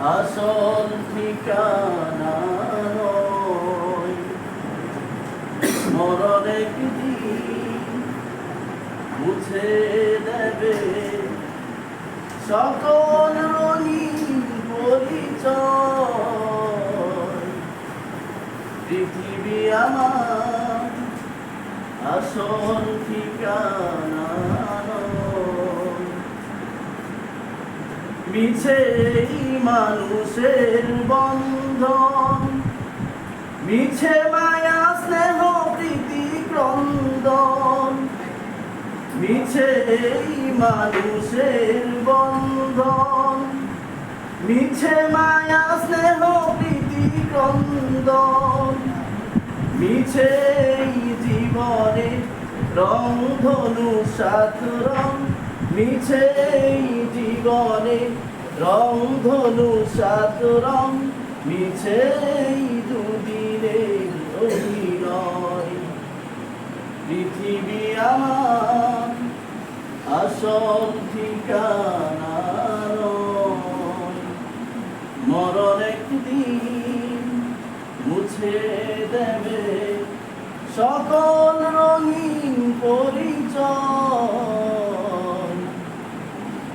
আসল ঠিকানা। মরণ একদিন মুছে দেবে সকল রঙিন পরিচয় পৃথিবী আমার আসল ঠিকানা মিছে মানুষের বন্ধন, মিছে মায়া, স্নেহ, প্রীতি, ক্রন্দন, মিছে মানুষের বন্ধন, মিছে মায়া, স্নেহ, প্রীতি, ক্রন্দন, মিছে জীবনে রং ধনু সাত মিছে জীবনে রং ধনু সাত রং, মিছে এই দুদিনের অভিনয় পৃথিবী আমার আসল ঠিকানা। মরণ একদিন মুছে দেবে সকল রঙিন পরিচয়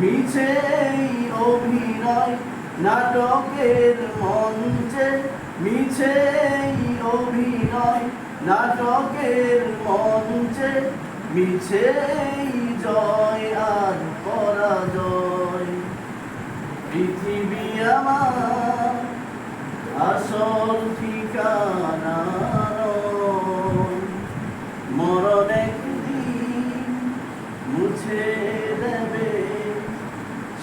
মিছে অভিনয় নাটকের মঞ্চে, মিছে অভিনয় নাটকের মঞ্চে, মিছে জয় আর পরাজয় পৃথিবী আমার আসল ঠিকানা। মরণ একদিন মুছে